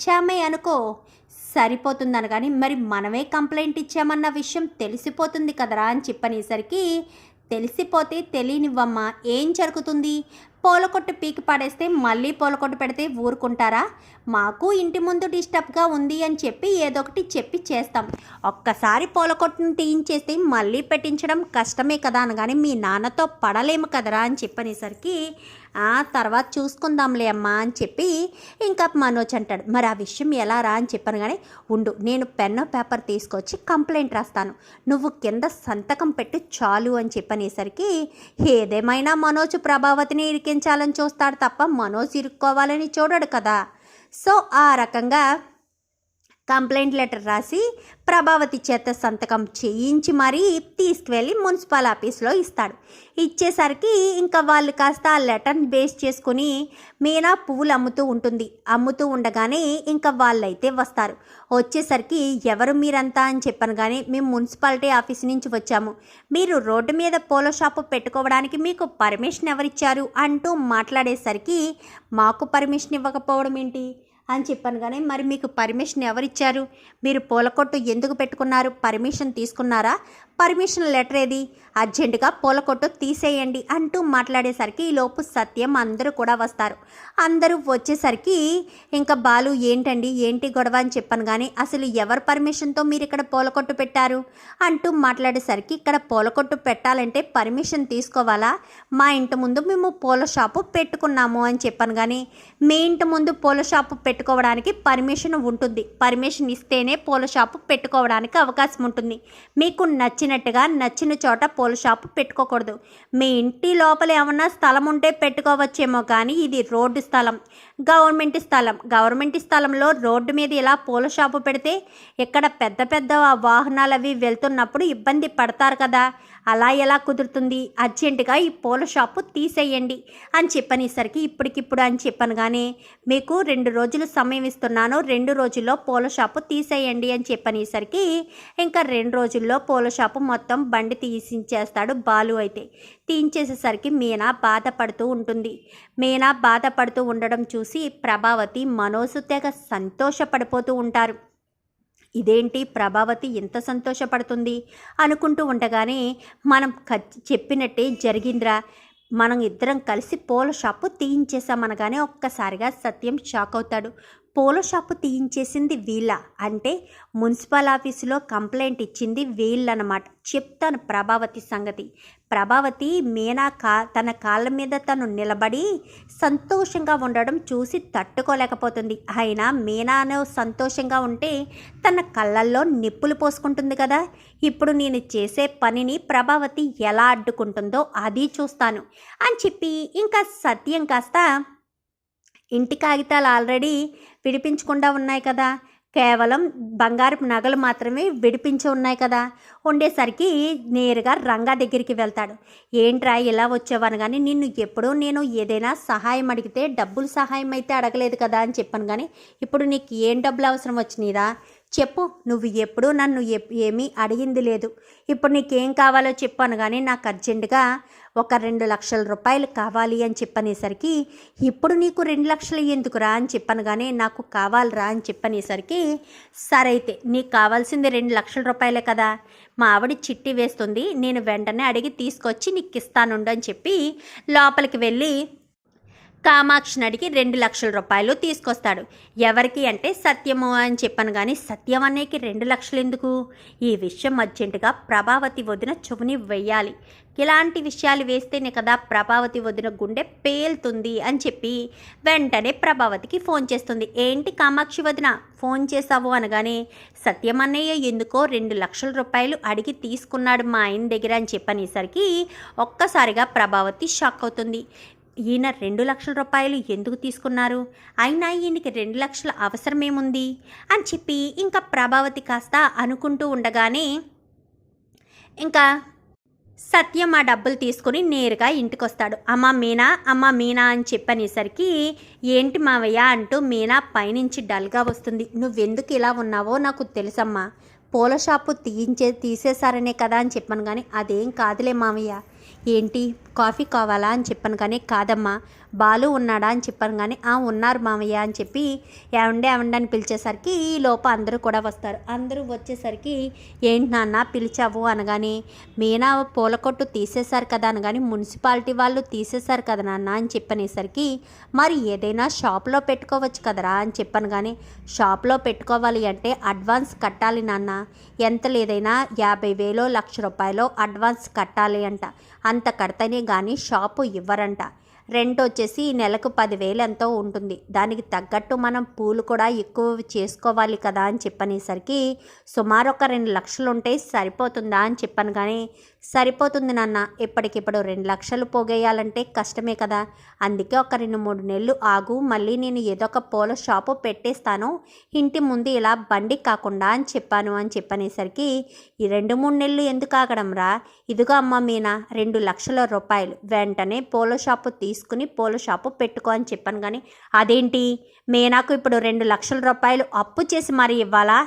ఇచ్చామే అనుకో. సరిపోతుందని కానీ మరి మనమే కంప్లైంట్ ఇచ్చామన్న విషయం తెలిసిపోతుంది కదరా అని చెప్పనేసరికి తెలిసిపోతే తెలియనివ్వమ్మా ఏం జరుగుతుంది? పూలకొట్టు పీకి పడేస్తే మళ్ళీ పూలకొట్టు పెడితే ఊరుకుంటారా? మాకు ఇంటి ముందు డిస్టర్బ్గా ఉంది అని చెప్పి ఏదో ఒకటి చెప్పి చేస్తాం. ఒక్కసారి పూలకొట్టును తీయించేస్తే మళ్ళీ పెట్టించడం కష్టమే కదా అనగానే మీ నాన్నతో పడలేము కదరా అని చెప్పనేసరికి తర్వాత చూసుకుందాంలే అమ్మా అని చెప్పి ఇంకా మనోజ్ అంటాడు మరి ఆ విషయం ఎలా రా? అని చెప్పాను కానీ ఉండు నేను పెన్ను పేపర్ తీసుకొచ్చి కంప్లైంట్ రాస్తాను. నువ్వు కింద సంతకం పెట్టి చాలు అని చెప్పనేసరికి ఏదేమైనా మనోజ్ ప్రభావతిని ఇరికించాలని చూస్తాడు తప్ప మనోజ్ ఇరుక్కోవాలని చూడడు కదా. సో ఆ రకంగా కంప్లైంట్ లెటర్ రాసి ప్రభావతి చేత సంతకం చేయించి మరీ తీసుకువెళ్ళి మున్సిపల్ ఆఫీస్లో ఇస్తాడు. ఇచ్చేసరికి ఇంకా వాళ్ళు కాస్త ఆ లెటర్ని బేస్ చేసుకుని మీనా పువ్వులు అమ్ముతూ ఉంటుంది. అమ్ముతూ ఉండగానే ఇంకా వాళ్ళైతే వస్తారు. వచ్చేసరికి ఎవరు మీరంతా అని చెప్పాను కానీ మేము మున్సిపాలిటీ ఆఫీస్ నుంచి వచ్చాము. మీరు రోడ్డు మీద పూల షాపు పెట్టుకోవడానికి మీకు పర్మిషన్ ఎవరిచ్చారు అంటూ మాట్లాడేసరికి మాకు పర్మిషన్ ఇవ్వకపోవడం ఏంటి? అని చెప్పాను కానీ మరి మీకు పర్మిషన్ ఎవరిచ్చారు? మీరు పూల కొట్టు ఎందుకు పెట్టుకున్నారు? పర్మిషన్ తీసుకున్నారా? పర్మిషన్ లెటర్ ఏది? అర్జెంటుగా పూల కొట్టు తీసేయండి అంటూ మాట్లాడేసరికి ఈ లోపు సత్యం అందరూ కూడా వస్తారు. అందరూ వచ్చేసరికి ఇంకా బాలు ఏంటండి? ఏంటి గొడవ? అని చెప్పాను కానీ అసలు ఎవరి పర్మిషన్తో మీరు ఇక్కడ పూల కొట్టు పెట్టారు? అంటూ మాట్లాడేసరికి ఇక్కడ పూల కొట్టు పెట్టాలంటే పర్మిషన్ తీసుకోవాలా? మా ఇంటి ముందు మేము పూల షాపు పెట్టుకున్నాము అని చెప్పాను కానీ మీ ఇంటి ముందు పూల షాపు పెట్టుకోవడానికి పర్మిషన్ ఉంటుంది. పర్మిషన్ ఇస్తేనే పూల షాపు పెట్టుకోవడానికి అవకాశం ఉంటుంది. మీకు నచ్చిన నచ్చినట్టుగా నచ్చిన చోట పూల షాపు పెట్టుకోకూడదు. మీ ఇంటి లోపల ఏమన్నా స్థలం ఉంటే పెట్టుకోవచ్చేమో కానీ ఇది రోడ్డు స్థలం. గవర్నమెంట్ స్థలం. గవర్నమెంట్ స్థలంలో రోడ్డు మీద ఇలా పూల షాపు పెడితే ఇక్కడ పెద్ద పెద్ద వాహనాలు అవి వెళ్తున్నప్పుడు ఇబ్బంది పడతారు కదా. అలా ఎలా కుదురుతుంది? అర్జెంటుగా ఈ పూల షాపు తీసేయండి అని చెప్పనేసరికి ఇప్పటికిప్పుడు అని చెప్పాను కానీ మీకు రెండు రోజులు సమయం ఇస్తున్నాను రెండు రోజుల్లో పూల షాపు తీసేయండి అని చెప్పనేసరికి ఇంకా రెండు రోజుల్లో పూల షాపు మొత్తం బండి తీసించేస్తాడు బాలు అయితే. తీయించేసేసరికి మీనా బాధపడుతూ ఉంటుంది. మీనా బాధపడుతూ ఉండడం చూసి ప్రభావతి మనోసు తెగ సంతోషపడిపోతూ ఉంటారు. ఇదేంటి ప్రభావతి ఎంత సంతోషపడుతుంది? అనుకుంటూ ఉండగానే మనం చెప్పినట్టే జరిగిందిరా. మనం ఇద్దరం కలిసి పూల షాపు తీయించేసామనగానే ఒక్కసారిగా సత్యం షాక్ అవుతాడు. పూల షాపు తీయించేసింది వీళ్ళ. అంటే మున్సిపల్ ఆఫీసులో కంప్లైంట్ ఇచ్చింది వీళ్ళనమాట. చెప్తాను ప్రభావతి సంగతి. ప్రభావతి మీనా కా తన కాళ్ళ మీద తను నిలబడి సంతోషంగా ఉండడం చూసి తట్టుకోలేకపోతుంది. అయినా మీనాను సంతోషంగా ఉంటే తన కళ్ళల్లో నిప్పులు పోసుకుంటుంది కదా. ఇప్పుడు నేను చేసే పనిని ప్రభావతి ఎలా అడ్డుకుంటుందో అది చూస్తాను. అని చెప్పి ఇంకా సత్యం కాస్త ఇంటి కాగితాలు ఆల్రెడీ విడిపించకుండా ఉన్నాయి కదా. కేవలం బంగారపు నగలు మాత్రమే విడిపించి ఉన్నాయి కదా. ఉండేసరికి నేరుగా రంగా దగ్గరికి వెళ్తాడు. ఏంట్రా ఇలా వచ్చేవాను కానీ నిన్ను ఎప్పుడూ నేను ఏదైనా సహాయం అడిగితే డబ్బులు సహాయం అయితే అడగలేదు కదా అని చెప్పాను కానీ ఇప్పుడు నీకు ఏం డబ్బులు అవసరం వచ్చినాయిరా చెప్పు నువ్వు ఎప్పుడూ నన్ను ఏమీ అడిగింది లేదు. ఇప్పుడు నీకేం కావాలో చెప్పాను కానీ నాకు అర్జెంటుగా ఒక రెండు లక్షల రూపాయలు కావాలి అని చెప్పనేసరికి ఇప్పుడు నీకు రెండు లక్షలు ఎందుకురా అని చెప్పాను కానీ నాకు కావాలిరా అని చెప్పనేసరికి సరే అయితే నీకు కావాల్సింది రెండు లక్షల రూపాయలే కదా. మా ఆవిడ చిట్టి వేస్తుంది నేను వెంటనే అడిగి తీసుకొచ్చి నీకు ఇస్తానుండు అని చెప్పి లోపలికి వెళ్ళి కామాక్షిని అడిగి రెండు లక్షల రూపాయలు తీసుకొస్తాడు. ఎవరికి అంటే సత్యము అని చెప్పాను కానీ సత్యం అనేకి రెండు లక్షలు ఎందుకు? ఈ విషయం అర్జెంటుగా ప్రభావతి వదిన చెవుని వెయ్యాలి ఇలాంటి విషయాలు వేస్తేనే కదా ప్రభావతి వదిన గుండె పేలుతుంది అని చెప్పి వెంటనే ప్రభావతికి ఫోన్ చేస్తుంది. ఏంటి కామాక్షి వదిన ఫోన్ చేసావు అనగానే సత్యం అన్నయ్య ఎందుకో రెండు లక్షల రూపాయలు అడిగి తీసుకున్నాడు మా ఆయన దగ్గర అని చెప్పనేసరికి ఒక్కసారిగా ప్రభావతి షాక్ అవుతుంది. ఈయన రెండు లక్షల రూపాయలు ఎందుకు తీసుకున్నారు? అయినా ఈయనకి రెండు లక్షల అవసరమేముంది? అని చెప్పి ఇంకా ప్రభావతి కాస్త అనుకుంటూ ఉండగానే ఇంకా సత్యం ఆ డబ్బులు తీసుకుని నేరుగా ఇంటికి వస్తాడు అమ్మ మీనా అమ్మ మీనా అని చెప్పనేసరికి ఏంటి మావయ్య అంటూ మీనా పైనుంచి డల్గా వస్తుంది. నువ్వెందుకు ఇలా ఉన్నావో నాకు తెలుసమ్మా. పూల షాపు తీయించే తీసేశారనే కదా అని చెప్పాను కానీ అదేం కాదులే మావయ్య. ఏంటి? కాఫీ కావాలా? అని చెప్పాను కానీ కాదమ్మా బాలు ఉన్నాడా? అని చెప్పాను కానీ ఆ ఉన్నారు మామయ్య అని చెప్పి ఏమండి ఏమండి అని పిలిచేసరికి ఈ లోప అందరూ కూడా వస్తారు. అందరూ వచ్చేసరికి ఏంటి నాన్న పిలిచావు? అనగానే మీనా పూల కొట్టు తీసేశారు కదా అనగానే మున్సిపాలిటీ వాళ్ళు తీసేశారు కదా నాన్న అని చెప్పనేసరికి మరి ఏదైనా షాప్లో పెట్టుకోవచ్చు కదరా అని చెప్పాను కానీ షాప్లో పెట్టుకోవాలి అంటే అడ్వాన్స్ కట్టాలి నాన్న. ఎంత లేదైనా యాభై వేలో లక్ష రూపాయలు అడ్వాన్స్ కట్టాలి అంట. అంత కడితేనే కానీ షాపు ఇవ్వరంట. రెంట్ వచ్చేసి నెలకు పదివేలు ఎంతో ఉంటుంది. దానికి తగ్గట్టు మనం పూలు కూడా ఎక్కువ చేసుకోవాలి కదా అని చెప్పనేసరికి సుమారు ఒక రెండు లక్షలు ఉంటే సరిపోతుందా అని చెప్పాను కానీ సరిపోతుంది నాన్న. ఇప్పటికిప్పుడు రెండు లక్షలు పోగేయాలంటే కష్టమే కదా. అందుకే ఒక రెండు మూడు నెలలు ఆగు మళ్ళీ నేను ఏదో ఒక పూల షాపు పెట్టేస్తాను ఇంటి ముందు ఇలా బండి కాకుండా అని చెప్పాను అని చెప్పనేసరికి ఈ రెండు మూడు నెలలు ఎందుకు ఆగడం రా? ఇదిగో అమ్మ మీనా రెండు లక్షల రూపాయలు. వెంటనే పూల షాపు తీసుకుని పూల షాపు పెట్టుకో అని చెప్పాను కానీ అదేంటి? మీనాకు ఇప్పుడు రెండు లక్షల రూపాయలు అప్పు చేసి మరి ఇవ్వాలా?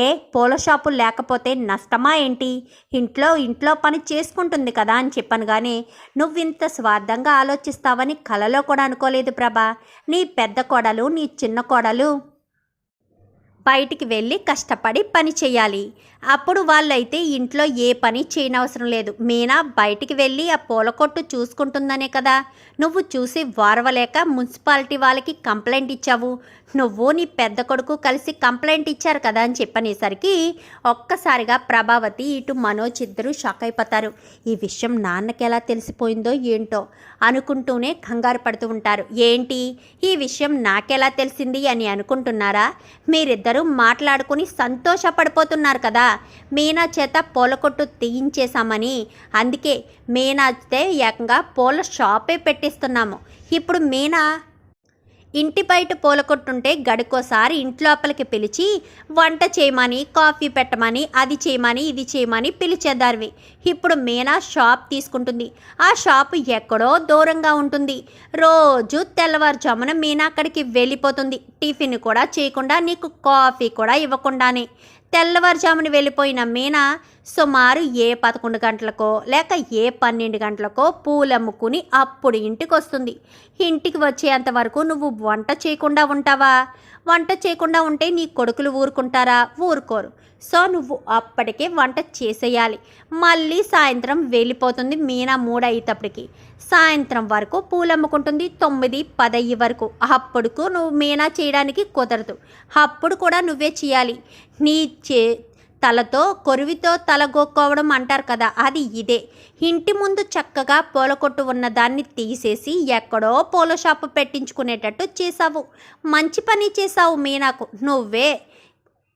ఏ పూల షాపు లేకపోతే నష్టమా ఏంటి? ఇంట్లో ఇంట్లో పని చేసుకుంటుంది కదా అని చెప్పాను కానీ నువ్వు ఇంత స్వార్థంగా ఆలోచిస్తావని కలలో కూడా అనుకోలేదు ప్రభా. నీ పెద్ద కోడలు నీ చిన్న కోడలు బయటికి వెళ్ళి కష్టపడి పని చేయాలి. అప్పుడు వాళ్ళైతే ఇంట్లో ఏ పని చేయనవసరం లేదు. మీనా బయటికి వెళ్ళి ఆ పూల కొట్టు చూసుకుంటుందనే కదా. నువ్వు చూసి వారవలేక మున్సిపాలిటీ వాళ్ళకి కంప్లైంట్ ఇచ్చావు. నువ్వు నీ పెద్ద కొడుకు కలిసి కంప్లైంట్ ఇచ్చారు కదా అని చెప్పనేసరికి ఒక్కసారిగా ప్రభావతి ఇటు మనోజ్ ఇద్దరు షాక్ అయిపోతారు. ఈ విషయం నాన్నకి ఎలా తెలిసిపోయిందో ఏంటో అనుకుంటూనే కంగారు పడుతూ ఉంటారు. ఏంటి? ఈ విషయం నాకెలా తెలిసింది అని అనుకుంటున్నారా? మీరిద్దరు మాట్లాడుకుని సంతోషపడిపోతున్నారు కదా. మీనా చేత పూల కొట్టు తీయించేశామని. అందుకే మీనాతే ఏకంగా పూల షాపే పెట్టిస్తున్నాము. ఇప్పుడు మీనా ఇంటి బయట పూల కొట్టుంటే గడికోసారి ఇంట్లోపలికి పిలిచి వంట చేయమని కాఫీ పెట్టమని అది చేయమని ఇది చేయమని పిలిచేదారివి. ఇప్పుడు మీనా షాప్ తీసుకుంటుంది. ఆ షాప్ ఎక్కడో దూరంగా ఉంటుంది. రోజు తెల్లవారుజామున మీనా అక్కడికి వెళ్ళిపోతుంది. టిఫిన్ కూడా చేయకుండా నీకు కాఫీ కూడా ఇవ్వకుండానే. తెల్లవారుజామున వెళ్ళిపోయిన మీనా సుమారు ఏ పదకొండు గంటలకో లేక ఏ పన్నెండు గంటలకో పూలమ్ముకుని అప్పుడు ఇంటికి వస్తుంది ఇంటికి వచ్చేంత వరకు నువ్వు వంట చేయకుండా ఉంటావా? వంట చేయకుండా ఉంటే నీ కొడుకులు ఊరుకుంటారా? ఊరుకోరు. సో నువ్వు అప్పటికే వంట చేసేయాలి. మళ్ళీ సాయంత్రం వెళ్ళిపోతుంది మీనా మూడయ్యేటప్పటికి సాయంత్రం వరకు పూలమ్ముకుంటుంది తొమ్మిది పదయ్యి వరకు. అప్పుడుకు నువ్వు మీనా చేయడానికి కుదరదు. అప్పుడు కూడా నువ్వే చేయాలి. నీ చే తలతో కొరివితో తలగొక్కోవడం అంటారు కదా అది ఇదే. ఇంటి ముందు చక్కగా పూల కొట్టు ఉన్న దాన్ని తీసేసి ఎక్కడో పూల షాపు పెట్టించుకునేటట్టు చేసావు మంచి పని చేసావు మీనాకు నువ్వే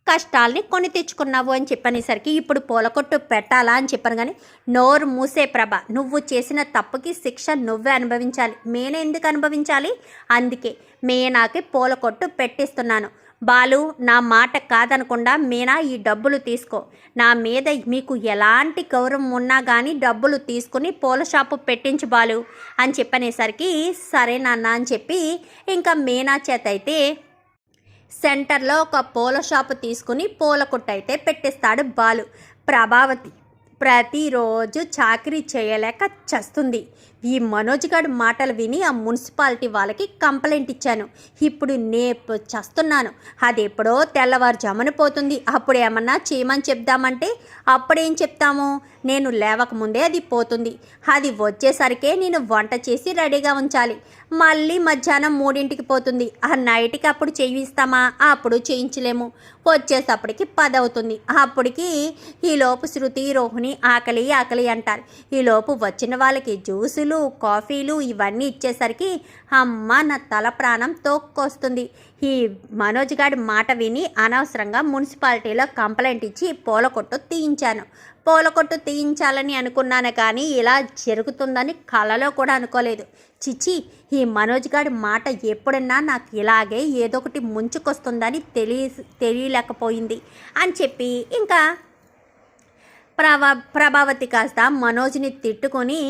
కష్టాల్ని కొని తెచ్చుకున్నావు అని చెప్పనేసరికి ఇప్పుడు పూల కొట్టు పెట్టాలా అని చెప్పాను కానీ నోరు మూసే ప్రభ నువ్వు చేసిన తప్పుకి శిక్ష నువ్వే అనుభవించాలి. మేనే ఎందుకు అనుభవించాలి? అందుకే మేనాకి పూల కొట్టు పెట్టిస్తున్నాను. బాలు నా మాట కాదనకుండా మీనా ఈ డబ్బులు తీసుకో. నా మీద మీకు ఎలాంటి గౌరవం ఉన్నా కానీ డబ్బులు తీసుకుని పూల షాపు పెట్టించు బాలు అని చెప్పనేసరికి సరే నాన్న అని చెప్పి ఇంకా మీనా చేత అయితే సెంటర్లో ఒక పూల షాపు తీసుకుని పూల కొట్టు అయితే పెట్టిస్తాడు బాలు. ప్రభావతి ప్రతిరోజు చాకరీ చేయలేక చస్తుంది. ఈ మనోజ్ గారి మాటలు విని ఆ మున్సిపాలిటీ వాళ్ళకి కంప్లైంట్ ఇచ్చాను. ఇప్పుడు నేపు చస్తున్నాను. అది ఎప్పుడో తెల్లవారుజామున పోతుంది. అప్పుడు ఏమన్నా చేయమని చెప్దామంటే అప్పుడేం చెప్తాము? నేను లేవకముందే అది పోతుంది. అది వచ్చేసరికే నేను వంట చేసి రెడీగా ఉంచాలి. మళ్ళీ మధ్యాహ్నం మూడింటికి పోతుంది. ఆ నైట్కి అప్పుడు చేయిస్తామా? అప్పుడు చేయించలేము. వచ్చేసప్పటికి పది అవుతుంది అప్పటికి ఈలోపు శృతి రోహిణి ఆకలి ఆకలి అంటారు. ఈలోపు వచ్చిన వాళ్ళకి జ్యూసులు కాఫీలు ఇవన్నీ ఇచ్చేసరికి అమ్మ నా తల ప్రాణం తోక్కొస్తుంది. ఈ మనోజ్ గారి మాట విని అనవసరంగా మున్సిపాలిటీలో కంప్లైంట్ ఇచ్చి పూల కొట్టు తీయించాను. పూల కొట్టు తీయించాలని అనుకున్నాను కానీ ఇలా జరుగుతుందని కలలో కూడా అనుకోలేదు. చిచి ఈ మనోజ్ గారి మాట ఎప్పుడన్నా నాకు ఇలాగే ఏదో ఒకటి ముంచుకొస్తుందని తెలియ తెలియలేకపోయింది అని చెప్పి ఇంకా ప్రభా ప్రభావతి కాస్త మనోజ్ని తిట్టుకొని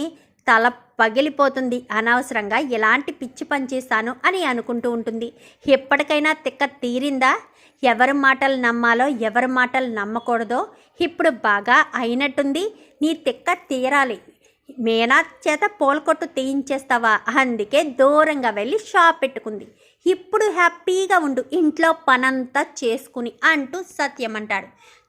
తల పగిలిపోతుంది. అనవసరంగా ఎలాంటి పిచ్చి పని చేశాను అని అనుకుంటూ ఉంటుంది. ఎప్పటికైనా తిక్క తీరిందా? ఎవరి మాటలు నమ్మాలో ఎవరి మాటలు నమ్మకూడదో ఇప్పుడు బాగా అయినట్టుంది. నీ తిక్క తీరాలి. మేనా చేత పోల్కొట్టు తీయించేస్తావా? అందుకే దూరంగా వెళ్ళి షాప్ పెట్టుకుంది. ఇప్పుడు హ్యాపీగా ఉండు. ఇంట్లో పనంతా చేసుకుని అంటూ సత్యం అంటాడు